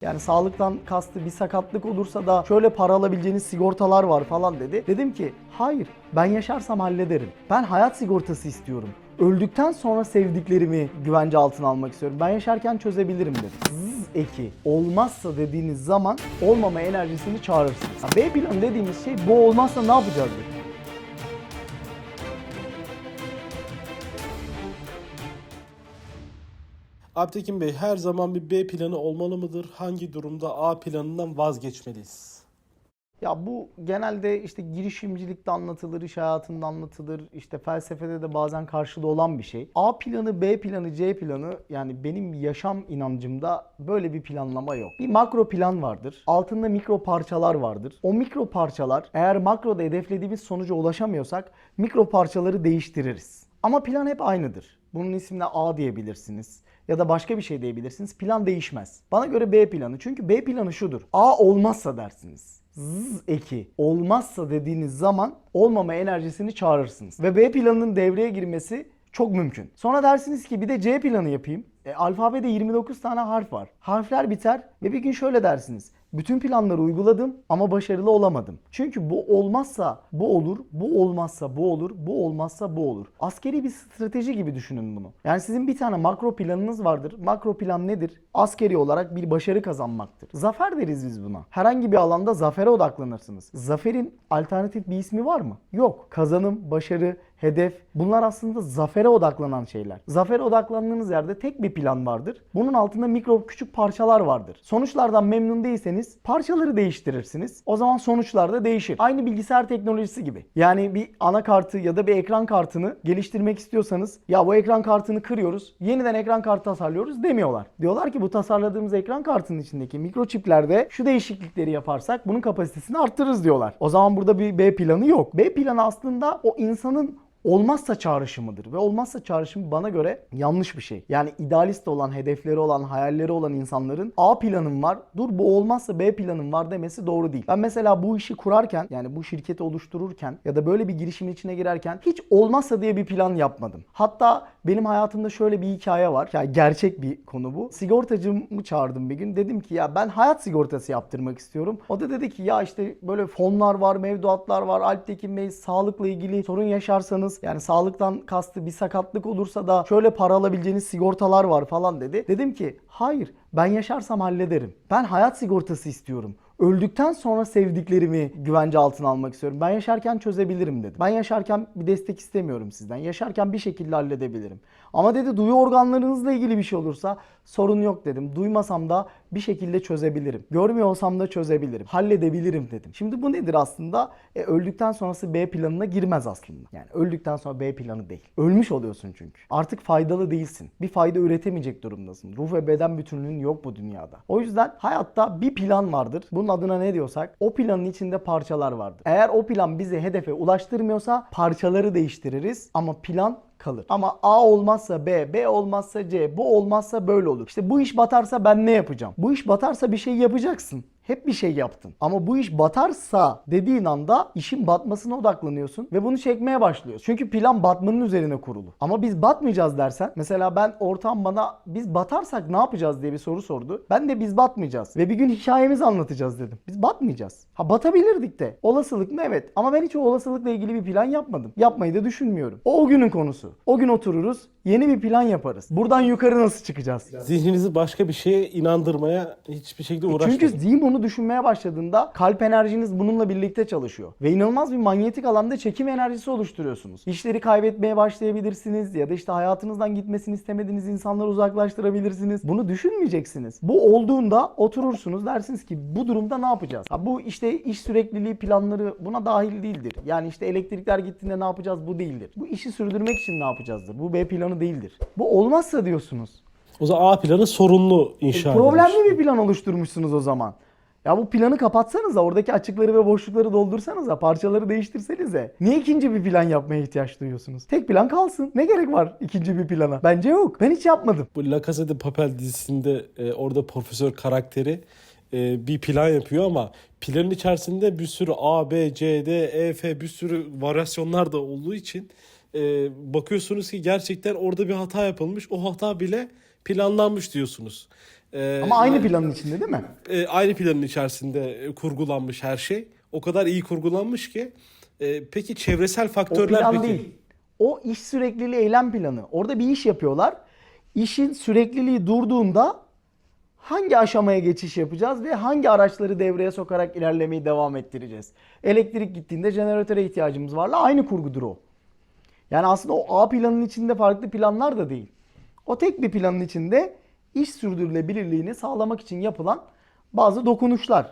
Yani sağlıktan kastı bir sakatlık olursa da şöyle para alabileceğiniz sigortalar var falan dedi. Dedim ki hayır ben yaşarsam hallederim. Ben hayat sigortası istiyorum. Öldükten sonra sevdiklerimi güvence altına almak istiyorum. Ben yaşarken çözebilirim dedim. Zzz eki. Olmazsa dediğiniz zaman olmama enerjisini çağırırsınız. Ha, B planı dediğimiz şey bu olmazsa ne yapacağız dedim. Abtekin Bey her zaman bir B planı olmalı mıdır? Hangi durumda A planından vazgeçmeliyiz? Ya bu genelde işte girişimcilikte anlatılır, iş hayatında anlatılır, işte felsefede de bazen karşılığı olan bir şey. A planı, B planı, C planı yani benim yaşam inancımda böyle bir planlama yok. Bir makro plan vardır. Altında mikro parçalar vardır. O mikro parçalar eğer makroda hedeflediğimiz sonuca ulaşamıyorsak mikro parçaları değiştiririz. Ama plan hep aynıdır. Bunun ismine A diyebilirsiniz ya da başka bir şey diyebilirsiniz. Plan değişmez. Bana göre B planı. Çünkü B planı şudur. A olmazsa dersiniz. Zzz eki. Olmazsa dediğiniz zaman olmama enerjisini çağırırsınız. Ve B planının devreye girmesi çok mümkün. Sonra dersiniz ki bir de C planı yapayım. E, alfabede 29 tane harf var. Harfler biter ve bir gün şöyle dersiniz. Bütün planları uyguladım ama başarılı olamadım. Çünkü bu olmazsa bu olur, bu olmazsa bu olur, bu olmazsa bu olur. Askeri bir strateji gibi düşünün bunu. Yani sizin bir tane makro planınız vardır. Makro plan nedir? Askeri olarak bir başarı kazanmaktır. Zafer deriz biz buna. Herhangi bir alanda zafere odaklanırsınız. Zaferin alternatif bir ismi var mı? Yok. Kazanım, başarı, hedef bunlar aslında zafere odaklanan şeyler. Zafere odaklandığınız yerde tek bir plan vardır. Bunun altında mikro küçük parçalar vardır. Sonuçlardan memnun değilseniz parçaları değiştirirsiniz. O zaman sonuçlar da değişir. Aynı bilgisayar teknolojisi gibi. Yani bir anakartı ya da bir ekran kartını geliştirmek istiyorsanız ya bu ekran kartını kırıyoruz. Yeniden ekran kartı tasarlıyoruz demiyorlar. Diyorlar ki bu tasarladığımız ekran kartının içindeki mikroçiplerde şu değişiklikleri yaparsak bunun kapasitesini arttırırız diyorlar. O zaman burada bir B planı yok. B planı aslında o insanın olmazsa çağrışımıdır ve olmazsa çağrışım bana göre yanlış bir şey. Yani idealist olan, hedefleri olan, hayalleri olan insanların A planım var, dur bu olmazsa B planım var demesi doğru değil. Ben mesela bu işi kurarken yani bu şirketi oluştururken ya da böyle bir girişimin içine girerken hiç olmazsa diye bir plan yapmadım. Hatta benim hayatımda şöyle bir hikaye var. Ya gerçek bir konu bu. Sigortacımı çağırdım bir gün. Dedim ki ya ben hayat sigortası yaptırmak istiyorum. O da dedi ki ya işte böyle fonlar var, mevduatlar var. Alptekin Bey sağlıkla ilgili sorun yaşarsanız yani sağlıktan kastı bir sakatlık olursa da şöyle para alabileceğiniz sigortalar var falan dedi. Dedim ki hayır ben yaşarsam hallederim. Ben hayat sigortası istiyorum. Öldükten sonra sevdiklerimi güvence altına almak istiyorum. Ben yaşarken çözebilirim dedi. Ben yaşarken bir destek istemiyorum sizden. Yaşarken bir şekilde halledebilirim. Ama dedi duyu organlarınızla ilgili bir şey olursa sorun yok dedim. Duymasam da bir şekilde çözebilirim. Görmüyor da çözebilirim. Halledebilirim dedim. Şimdi bu nedir aslında? E, öldükten sonrası B planına girmez aslında. Yani öldükten sonra B planı değil. Ölmüş oluyorsun çünkü. Artık faydalı değilsin. Bir fayda üretemeyecek durumdasın. Ruh ve beden bütünlüğün yok bu dünyada. O yüzden hayatta bir plan vardır. Bunun adına ne diyorsak o planın içinde parçalar vardır. Eğer o plan bizi hedefe ulaştırmıyorsa parçaları değiştiririz ama plan kalır. Ama A olmazsa B, B olmazsa C, bu olmazsa böyle olur. İşte bu iş batarsa ben ne yapacağım? Bu iş batarsa bir şey yapacaksın. Hep bir şey yaptın. Ama bu iş batarsa dediğin anda işin batmasına odaklanıyorsun ve bunu çekmeye başlıyorsun. Çünkü plan batmanın üzerine kurulu. Ama biz batmayacağız dersen mesela ben ortam bana biz batarsak ne yapacağız diye bir soru sordu. Ben de biz batmayacağız ve bir gün hikayemizi anlatacağız dedim. Biz batmayacağız. Ha batabilirdik de. Olasılık mı? Evet. Ama ben hiç o olasılıkla ilgili bir plan yapmadım. Yapmayı da düşünmüyorum. O, o günün konusu. O gün otururuz. Yeni bir plan yaparız. Buradan yukarı nasıl çıkacağız? Zihninizi başka bir şeye inandırmaya hiçbir şekilde uğraşmayın. Çünkü zihin bunu düşünmeye başladığında kalp enerjiniz bununla birlikte çalışıyor. Ve inanılmaz bir manyetik alanda çekim enerjisi oluşturuyorsunuz. İşleri kaybetmeye başlayabilirsiniz ya da işte hayatınızdan gitmesini istemediğiniz insanları uzaklaştırabilirsiniz. Bunu düşünmeyeceksiniz. Bu olduğunda oturursunuz dersiniz ki bu durumda ne yapacağız? Ha, bu işte iş sürekliliği planları buna dahil değildir. Yani işte elektrikler gittiğinde ne yapacağız bu değildir. Bu işi sürdürmek için ne yapacağızdır? Bu B planı değildir. Bu olmazsa diyorsunuz. O zaman A planı sorunlu inşa. E, Problemli bir plan oluşturmuşsunuz o zaman. Ya bu planı kapatsanız da oradaki açıkları ve boşlukları doldursanız da parçaları değiştirsenize. Niye ikinci bir plan yapmaya ihtiyaç duyuyorsunuz? Tek plan kalsın. Ne gerek var ikinci bir plana? Bence yok. Ben hiç yapmadım. Bu La Casa de Papel dizisinde e, orada profesör karakteri e, bir plan yapıyor ama planın içerisinde bir sürü A, B, C, D, E, F bir sürü varyasyonlar da olduğu için e, bakıyorsunuz ki gerçekten orada bir hata yapılmış. O hata bile planlanmış diyorsunuz. E, Ama aynı planın içinde değil mi? e, aynı planın içerisinde kurgulanmış her şey. O kadar iyi kurgulanmış ki. E, peki çevresel O faktörler plan peki? değil. O iş sürekliliği eylem planı. Orada bir iş yapıyorlar. İşin sürekliliği durduğunda hangi aşamaya geçiş yapacağız ve hangi araçları devreye sokarak ilerlemeyi devam ettireceğiz? Elektrik gittiğinde jeneratöre ihtiyacımız varla aynı kurgudur o. Yani aslında o A planının içinde farklı planlar da değil. O tek bir planın içinde iş sürdürülebilirliğini sağlamak için yapılan bazı dokunuşlar.